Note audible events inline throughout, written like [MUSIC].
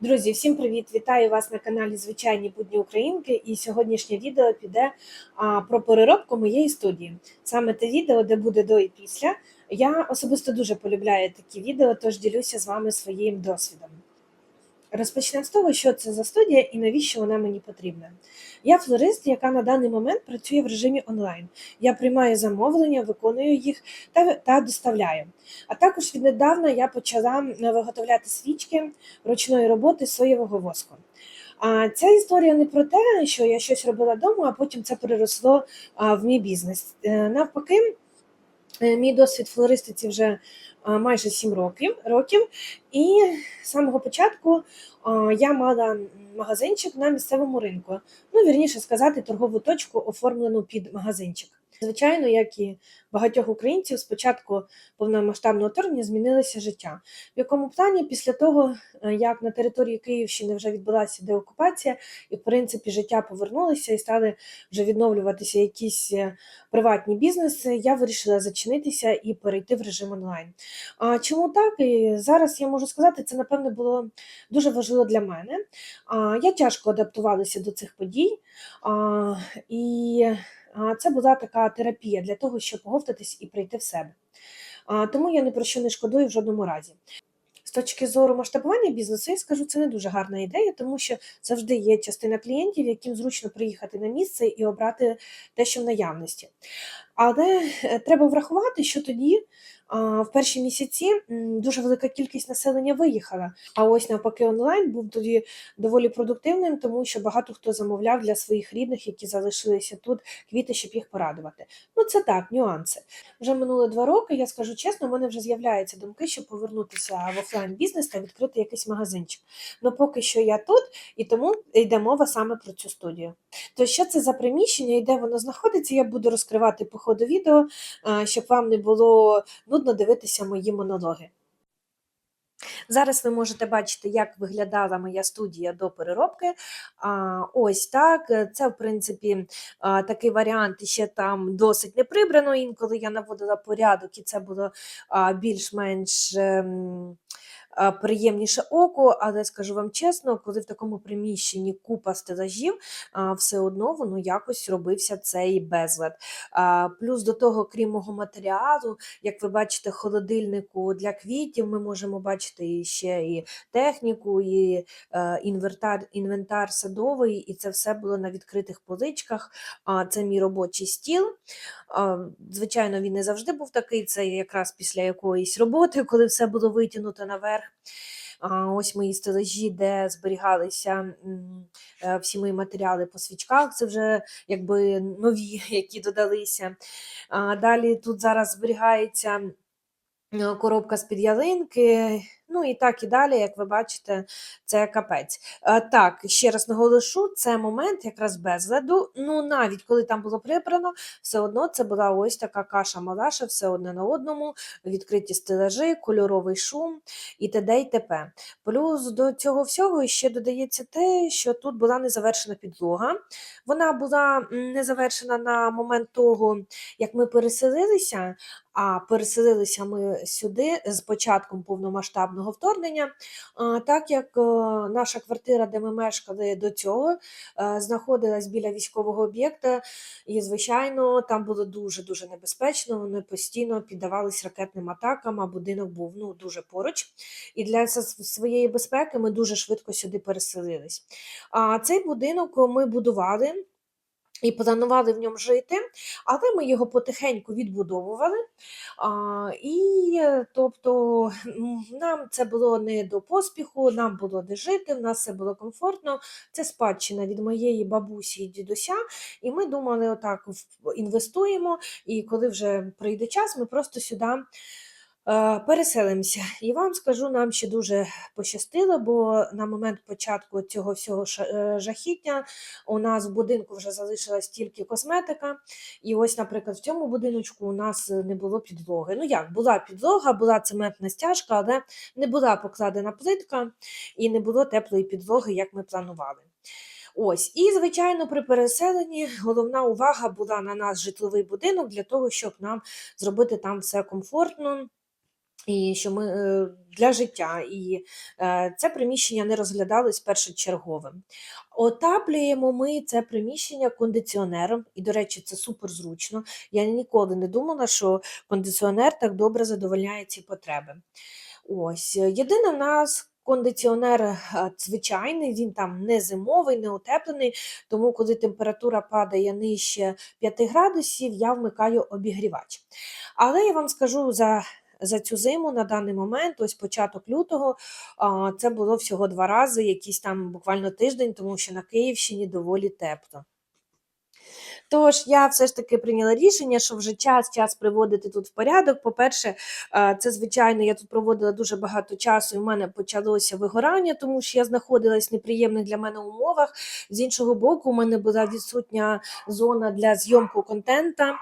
Друзі, всім привіт! Вітаю вас на каналі Звичайні будні Українки. І сьогоднішнє відео піде про переробку моєї студії. Саме те відео, де буде до і після. Я особисто дуже полюбляю такі відео, тож ділюся з вами своїм досвідом. Розпочнемо з того, що це за студія і навіщо вона мені потрібна. Я флорист, яка на даний момент працює в режимі онлайн. Я приймаю замовлення, виконую їх та, та доставляю. А також віднедавна я почала виготовляти свічки ручної роботи соєвого воску. А ця історія не про те, що я щось робила вдома, а потім це переросло в мій бізнес. Е, Навпаки, е, мій досвід флористиці вже майже 7 років, років. І з самого початку я мала магазинчик на місцевому ринку. Ну, вірніше сказати, торгову точку, оформлену під магазинчик. Звичайно, як і багатьох українців, спочатку повномасштабного вторгнення змінилося життя. В якому плані, після того, е, як на території Київщини вже відбулася деокупація, і в принципі життя повернулося і стали вже відновлюватися якісь е, приватні бізнеси, я вирішила зачинитися і перейти в режим онлайн. А чому так? І зараз я можу сказати, це напевне було дуже важливо для мене. А, Я тяжко адаптувалася до цих подій. А, і Це була така терапія для того, щоб поговтатись і прийти в себе. А, Тому я ні про що не шкодую в жодному разі. З точки зору масштабування бізнесу, я скажу, це не дуже гарна ідея, тому що завжди є частина клієнтів, яким зручно приїхати на місце і обрати те, що в наявності. Але е, треба врахувати, що тоді в перші місяці дуже велика кількість населення виїхала. А ось навпаки, онлайн був тоді доволі продуктивним, тому що багато хто замовляв для своїх рідних, які залишилися тут, квіти, щоб їх порадувати. Ну це так, нюанси. Вже минуло два роки. Я скажу чесно, у мене вже з'являються думки, щоб повернутися в офлайн бізнес та відкрити якийсь магазинчик. Ну поки що я тут, і тому йде мова саме про цю студію. То що це за приміщення і де воно знаходиться, я буду розкривати по ходу відео, щоб вам не було нудно дивитися мої монологи. Зараз ви можете бачити, як виглядала моя студія до переробки. Ось так. Е, Це, в принципі, а, такий варіант ще там досить не прибрано. Інколи я наводила порядок, і це було більш-менш. Приємніше око, але скажу вам чесно, коли в такому приміщенні купа стелажів, все одно воно якось робився цей безлад. Плюс до того, крім мого матеріалу, як ви бачите, холодильнику для квітів, ми можемо бачити ще і техніку, і е, інвентар, інвентар садовий, і це все було на відкритих поличках. Це мій робочий стіл. Звичайно, він не завжди був такий, це якраз після якоїсь роботи, коли все було витягнуто наверх. Ось мої стележі, де зберігалися е, всі мої матеріали по свічках. Це вже якби нові, [LAUGHS] які додалися. Далі тут зараз зберігається коробка з-під ялинки. Ну і так і далі, як ви бачите, це капець. Е, Так, ще раз наголошу, це момент якраз безладу. Ну, навіть коли там було прибрано, все одно це була ось така каша-малаша, все одне на одному, відкриті стелажі, кольоровий шум і т.д. і т.п. Плюс до цього всього ще додається те, що тут була незавершена підлога. Вона була м, не завершена на момент того, як ми переселилися. А переселилися ми сюди з початком повномасштабного вторгнення, так як е, наша квартира, де ми мешкали до цього, е, знаходилась біля військового об'єкта, і, звичайно, там було дуже-дуже небезпечно. Вони постійно піддавались ракетним атакам, а будинок був ну, дуже поруч. І для своєї безпеки ми дуже швидко сюди переселились. А цей будинок ми будували. І планували в ньому жити, але ми його потихеньку відбудовували. А, і тобто нам це було не до поспіху, нам було де жити, в нас все було комфортно. Це спадщина від моєї бабусі і дідуся. І ми думали, отак інвестуємо, і коли вже прийде час, ми просто сюди. Е, Переселимося. І вам скажу, нам ще дуже пощастило, бо на момент початку цього всього е, жахіття у нас в будинку вже залишилась тільки косметика. І ось, наприклад, в цьому будиночку у нас не було підлоги. Ну як, була підлога, була цементна стяжка, але не була покладена плитка і не було теплої підлоги, як ми планували. Ось, і звичайно, при переселенні головна увага була на наш житловий будинок для того, щоб нам зробити там все комфортно. І що ми е, для життя, і е, це приміщення не розглядалось першочерговим. Отаплюємо ми це приміщення кондиціонером, і, до речі, це супер зручно. Я ніколи не думала, що кондиціонер так добре задовольняє ці потреби. Ось, єдине в нас. Кондиціонер е, звичайний, він там не зимовий, не утеплений, тому коли температура падає нижче 5 градусів, я вмикаю обігрівач. Але я вам скажу за за цю зиму на даний момент, ось початок лютого, це було всього два рази, якісь там буквально тиждень, тому що на Київщині доволі тепло. Тож я все ж таки прийняла рішення, що вже час час приводити тут в порядок. По-перше, це звичайно, я тут проводила дуже багато часу, і в мене почалося вигорання, тому що я знаходилась в неприємних для мене умовах. З іншого боку, у мене була відсутня зона для зйомку контента,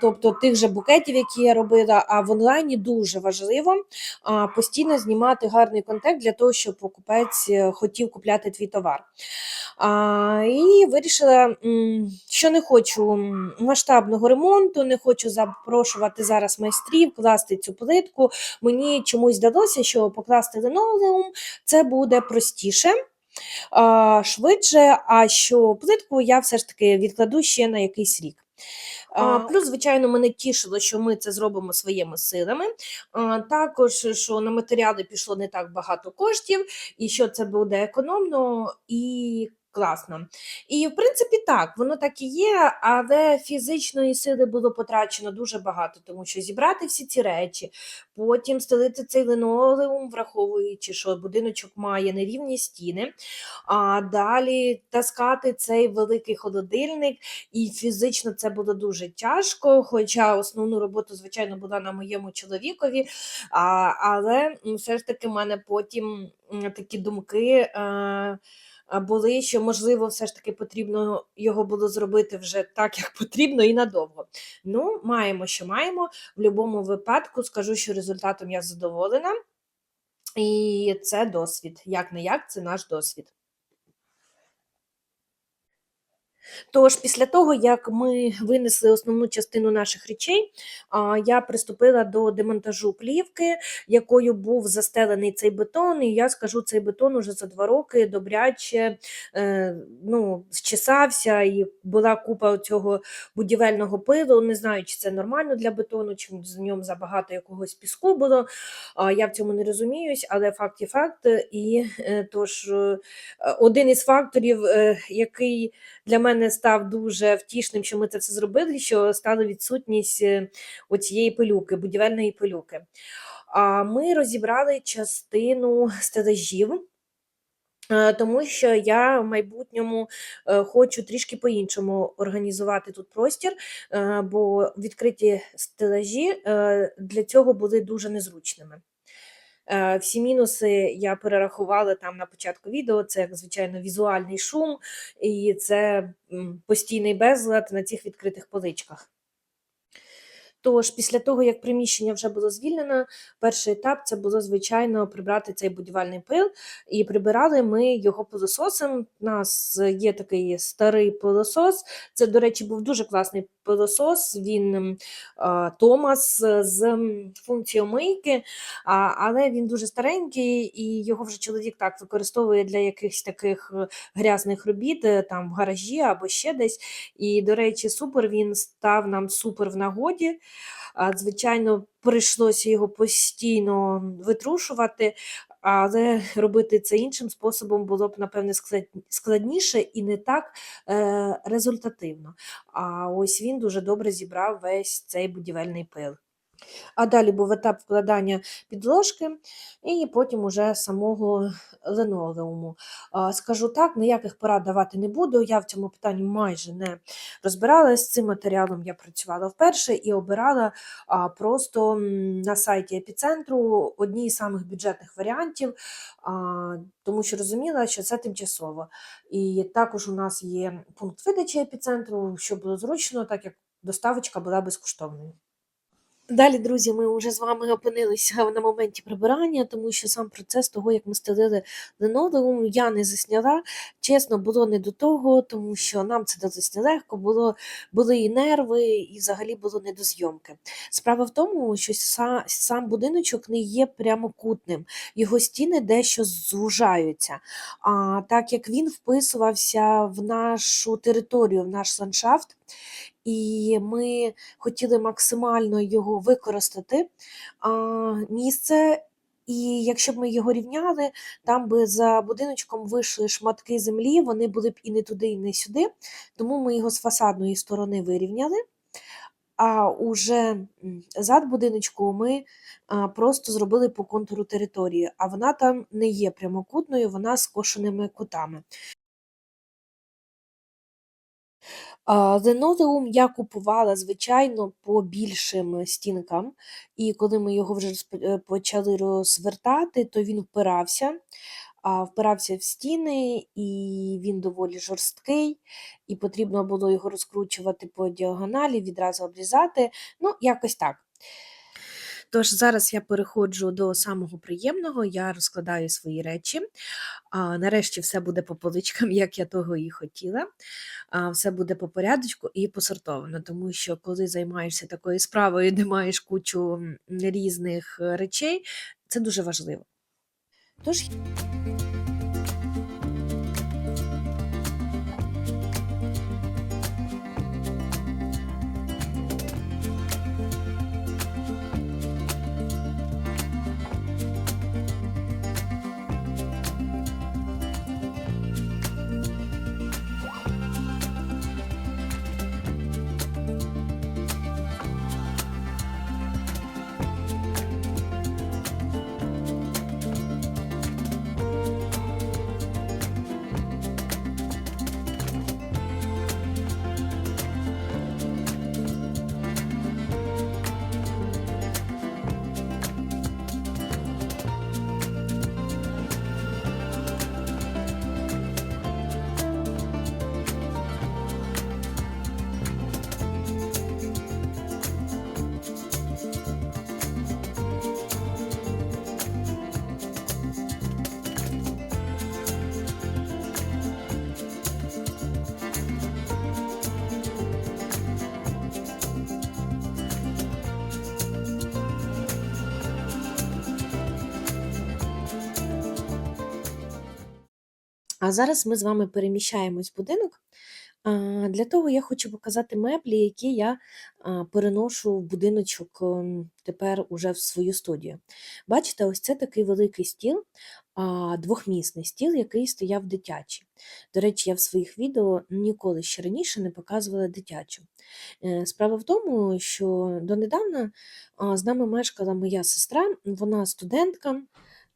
тобто тих же букетів, які я робила. А в онлайні дуже важливо постійно знімати гарний контент для того, щоб покупець е, хотів купляти твій товар. І вирішила, що не не хочу масштабного ремонту, не хочу запрошувати зараз майстрів, класти цю плитку. Мені чомусь здалося, що покласти линолеум це буде простіше. Швидше, а що плитку я все ж таки відкладу ще на якийсь рік. А, Плюс, звичайно, мене тішило, що ми це зробимо своїми силами. А, Також що на матеріали пішло не так багато коштів, і що це буде економно і класно. І, в принципі, так, воно так і є, але фізичної сили було потрачено дуже багато, тому що зібрати всі ці речі, потім стелити цей линолеум, враховуючи, що будиночок має нерівні стіни, а далі таскати цей великий холодильник, і фізично це було дуже тяжко. Хоча основну роботу, звичайно, була на моєму чоловікові, але все ж таки в мене потім такі думки. Е, були, що, можливо, все ж таки потрібно його було зробити вже так, як потрібно, і надовго. Ну, маємо, що маємо. В будь-якому випадку скажу, що результатом я задоволена, і це досвід. Як не як, це наш досвід. Тож, після того, як ми винесли основну частину наших речей, я приступила до демонтажу плівки, якою був застелений цей бетон. І я скажу, цей бетон уже за два роки добряче е, ну, зчесався, і була купа цього будівельного пилу. Не знаю, чи це нормально для бетону, чи з ньому забагато якогось піску було. Я в цьому не розуміюсь, але факт є факт. І е, тож е, один із факторів, який для мене став дуже втішним, що ми це все зробили, що стала відсутність е, оцієї пилюки, будівельної пилюки. А ми розібрали частину стележів. Е, тому що я в майбутньому е, хочу трішки по-іншому організувати тут простір, бо відкриті стелажі для цього були дуже незручними. Е, всі мінуси я перерахувала там на початку відео. Це, як звичайно, візуальний шум, і це постійний безлад на цих відкритих поличках. Тож, після того, як приміщення вже було звільнено, перший етап це було, звичайно, прибрати цей будівельний пил, і прибирали ми його пилососом. У нас є такий старий пилосос. Це, до речі, був дуже класний пилосос, він Томас з функцією мийки, але він дуже старенький, і його вже чоловік так використовує для якихось таких е, грязних робіт, е, там в гаражі або ще десь. І, до речі, супер він став нам супер в нагоді. Звичайно, прийшлося його постійно витрушувати, але робити це іншим способом було б, напевне, складніше і не так е, результативно. А ось він дуже добре зібрав весь цей будівельний пил. А далі був етап вкладання підложки і потім уже самого линолеуму. Скажу так, ніяких порад давати не буду. Я в цьому питанні майже не розбиралась. З цим матеріалом я працювала вперше і обирала просто на сайті епіцентру одні з самих бюджетних варіантів, тому що розуміла, що це тимчасово. І також у нас є пункт видачі епіцентру, що було зручно, так як доставочка була безкоштовною. Далі, друзі, ми вже з вами опинилися на моменті прибирання, тому що сам процес того, як ми стелили линолеум, я не засняла. Чесно, було не до того, тому що нам це далось нелегко, було, були і нерви, і взагалі було не до зйомки. Справа в тому, що са- сам будиночок не є прямокутним, його стіни дещо звужаються. А так як він вписувався в нашу територію, в наш ландшафт, і ми хотіли максимально його використати а, місце. І якщо б ми його рівняли, там би за будиночком вийшли шматки землі, вони були б і не туди, і не сюди. Тому ми його з фасадної сторони вирівняли. А уже зад будиночку ми просто зробили по контуру території, а вона там не є прямокутною, вона з кошеними кутами. А, Линолеум я купувала, звичайно, по більшим стінкам, і коли ми його вже е, почали розвертати, то він впирався, впирався в стіни, і він доволі жорсткий, і потрібно було його розкручувати по діагоналі, відразу обрізати. Ну, якось так. Тож зараз я переходжу до самого приємного, я розкладаю свої речі. А, нарешті все буде по поличкам, [LAUGHS] як я того і хотіла. А, все буде по порядочку і посортовано, тому що коли займаєшся такою справою, де маєш кучу різних е, речей, це дуже важливо. Тож А зараз ми з вами переміщаємось в будинок. Для того я хочу показати меблі, які я переношу в будиночок ем, тепер уже в свою студію. Бачите, ось це такий великий стіл, двохмісний стіл, який стояв дитячий. До речі, я в своїх відео ніколи ще раніше не показувала дитячу. Е, Справа в тому, що донедавна з нами мешкала моя сестра, вона студентка.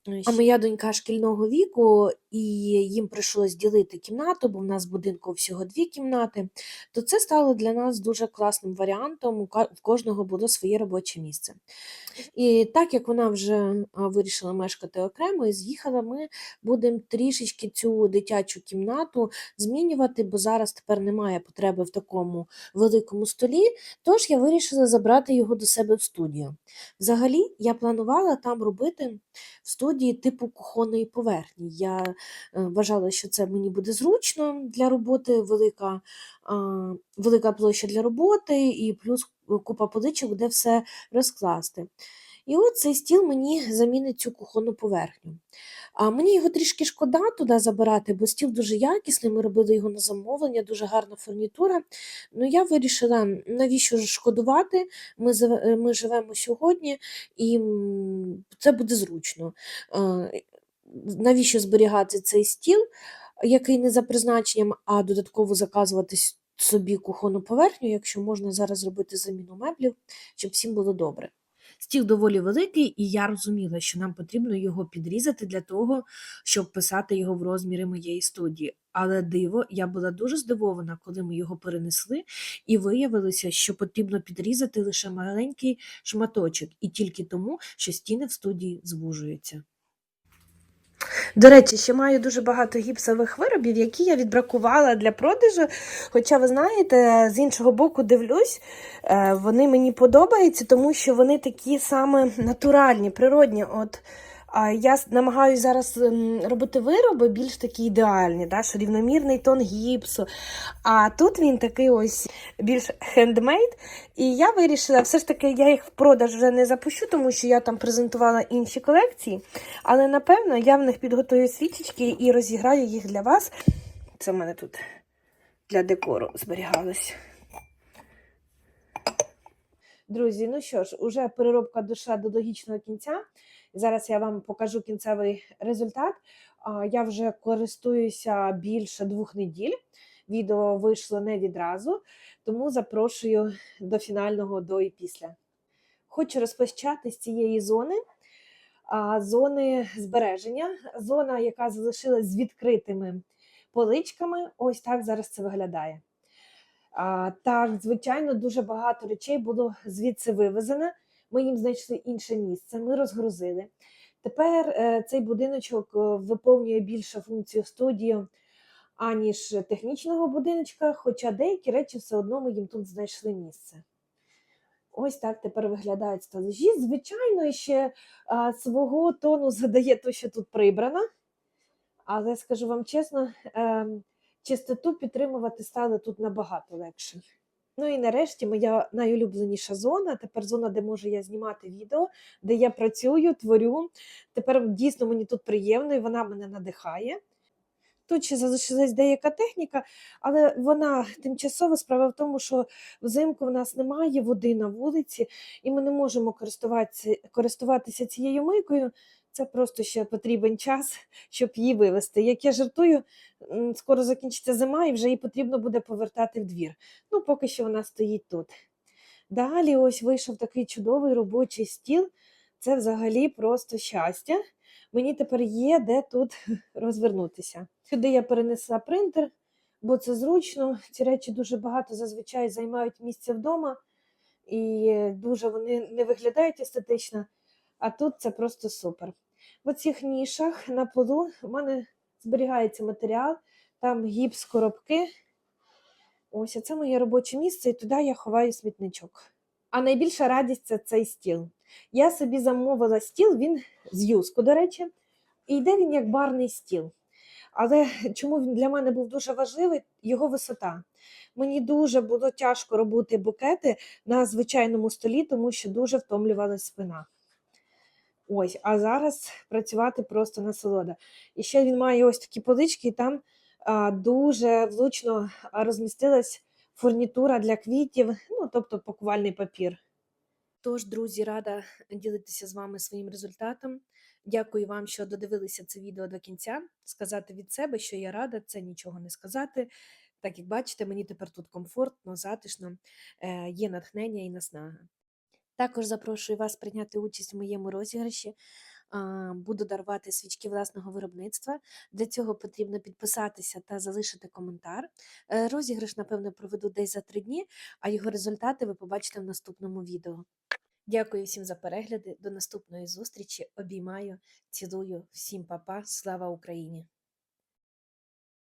Е, А моя донька шкільного віку, і їм прийшлось ділити кімнату, бо в нас в будинку всього дві кімнати, то це стало для нас дуже класним варіантом. У кожного було своє робоче місце. І так як вона вже вирішила мешкати окремо і з'їхала, ми будемо трішечки цю дитячу кімнату змінювати, бо зараз тепер немає потреби в такому великому столі. Тож я вирішила забрати його до себе в студію. Взагалі, я планувала там робити в студії типу кухонної поверхні. Я е, вважала, що це мені буде зручно для роботи, велика, велика площа для роботи і плюс купа поличок, де все розкласти. І от цей стіл мені замінить цю кухонну поверхню. А мені його трішки шкода туди забирати, бо стіл дуже якісний, ми робили його на замовлення, дуже гарна фурнітура. Ну я вирішила, навіщо ж шкодувати? Ми, ми живемо сьогодні, і це буде зручно. Навіщо зберігати цей стіл, який не за призначенням, а додатково заказувати собі кухонну поверхню, якщо можна зараз зробити заміну меблів, щоб всім було добре. Стіл доволі великий, і я розуміла, що нам потрібно його підрізати для того, щоб писати його в розміри моєї студії. Але диво, я була дуже здивована, коли ми його перенесли, і виявилося, що потрібно підрізати лише маленький шматочок, і тільки тому, що стіни в студії звужуються. До речі, ще маю дуже багато гіпсових виробів, які я відбракувала для продажу. Хоча, ви знаєте, з іншого боку дивлюсь, е, вони мені подобаються, тому що вони такі саме натуральні, природні. От я намагаюся зараз робити вироби більш такі ідеальні, да, що рівномірний тон гіпсу. А тут він такий ось більш хендмейд. І я вирішила, все ж таки, я їх в продаж вже не запущу, тому що я там презентувала інші колекції. Але напевно я в них підготую свічечки і розіграю їх для вас. Це в мене тут для декору зберігалось. Друзі, ну що ж, уже переробка душа до логічного кінця. Зараз я вам покажу кінцевий результат. Я вже користуюся більше двох неділь. Відео вийшло не відразу, тому запрошую до фінального до і після. Хочу розпочати з цієї зони, зони збереження, зона, яка залишилась з відкритими поличками. Ось так зараз це виглядає. Так, звичайно, дуже багато речей було звідси вивезено. Ми їм знайшли інше місце, ми розгрузили. Тепер е, цей будиночок е, виповнює більше функцію студії, аніж технічного будиночка, хоча деякі речі все одно ми їм тут знайшли місце. Ось так тепер виглядають стележі. Звичайно, ще а, свого тону задає те, що тут прибрано. Але скажу вам чесно, е, чистоту підтримувати стало тут набагато легше. Ну і нарешті моя найулюбленіша зона. Тепер зона, де можу я знімати відео, де я працюю, творю. Тепер дійсно мені тут приємно і вона мене надихає. Тут ще залишилась деяка техніка, але вона тимчасова справа в тому, що взимку в нас немає води на вулиці, і ми не можемо користуватися, користуватися цією мийкою. Це просто ще потрібен час, щоб її вивезти. Як я жартую, скоро закінчиться зима і вже її потрібно буде повертати в двір. Ну, поки що вона стоїть тут. Далі ось вийшов такий чудовий робочий стіл. Це взагалі просто щастя. Мені тепер є де тут [LAUGHS] розвернутися. Сюди я перенесла принтер, бо це зручно. Ці речі дуже багато зазвичай займають місце вдома, і дуже вони не виглядають естетично. А тут це просто супер. В цих нішах на полу в мене зберігається матеріал, там гіпс, коробки. Ось, а це моє робоче місце, і туди я ховаю смітничок. А найбільша радість це цей стіл. Я собі замовила стіл, він з юску, до речі, і йде він як барний стіл. Але чому він для мене був дуже важливий? Його висота. Мені дуже було тяжко робити букети на звичайному столі, тому що дуже втомлювалася спина. Ось, а зараз працювати просто насолода. І ще він має ось такі полички, і там а, дуже влучно розмістилась фурнітура для квітів, ну, тобто пакувальний папір. Тож, друзі, рада ділитися з вами своїм результатом. Дякую вам, що додивилися це відео до кінця. Сказати від себе, що я рада, це нічого не сказати. Так як бачите, мені тепер тут комфортно, затишно, е, є натхнення і наснага. Також запрошую вас прийняти участь в моєму розіграші. Буду дарувати свічки власного виробництва. Для цього потрібно підписатися та залишити коментар. Е, Розіграш, напевно, проведу десь за три дні, а його результати ви побачите в наступному відео. Дякую всім за перегляди. До наступної зустрічі. Обіймаю, цілую, всім па-па. Слава Україні!